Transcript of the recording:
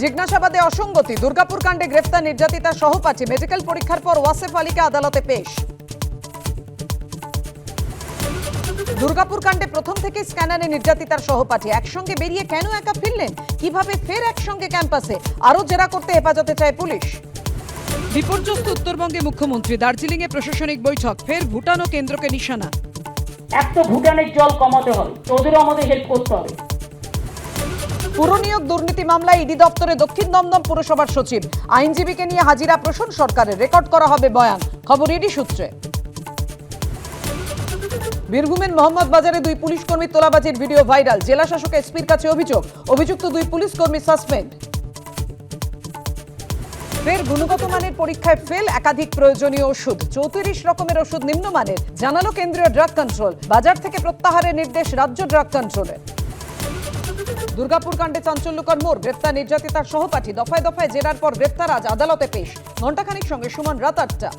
জিজ্ঞাসাবাদে অসঙ্গতি। দুর্গাপুর কাণ্ডে গ্রেফতার নির্যাতিতা সহপাঠী মেডিকেল পরীক্ষার পর ওয়াসেফ আলীকে আদালতে পেশ। দুর্গাপুর কাণ্ডে প্রথম থেকে স্ক্যানারে নির্যাতিতার সহপাঠী একসঙ্গে বেরিয়ে কেন একা ফিরলেন? কীভাবে ফের একসঙ্গে ক্যাম্পাসে? আরও জেরা করতে হেফাজতে চায় পুলিশ। বিপর্যস্ত উত্তরবঙ্গে মুখ্যমন্ত্রী। দার্জিলিংয়ে প্রশাসনিক বৈঠক। ফের ভুটান ও কেন্দ্রকে নিশানা। এক তো ভুটানের জল কমাতে হবে। তো ওদেরও আমাদের হেল্প করতে হবে। পুরনিয়োগ দুর্নীতি মামলায় ইডি দপ্তরে দক্ষিণ দমদম পুরসভার সচিব। আইনজীবীকে নিয়ে হাজিরা প্রসূন সরকারের রেকর্ড করা হবে বয়ান। খবর ইডি সূত্রে। বীরভূমের মোহাম্মদ বাজারে দুই পুলিশ কর্মী তোলাবাজির ভিডিও ভাইরাল। জেলা শাসক এসপির কাছে অভিযোগ। অভিযুক্ত দুই পুলিশ কর্মী সাসপেন্ড। ফের গুণগত মানের পরীক্ষায় ফেল, একাধিক প্রয়োজনীয় ওষুধ। চৌত্রিশ রকমের ওষুধ নিম্নমানের। জানালো কেন্দ্রীয় ড্রাগ কন্ট্রোল। বাজার থেকে প্রত্যাহারের নির্দেশ রাজ্য ড্রাগ কন্ট্রোলের। দুর্গাপুর কাণ্ডে চাঞ্চল্যকর মোড়, গ্রেপ্তার নির্যাতিতার সহপাঠী দফায় দফায় জেরার পর গ্রেপ্তার আজ আদালতে পেশ। ঘণ্টাখানিক সঙ্গে সুমন রাত আটটা।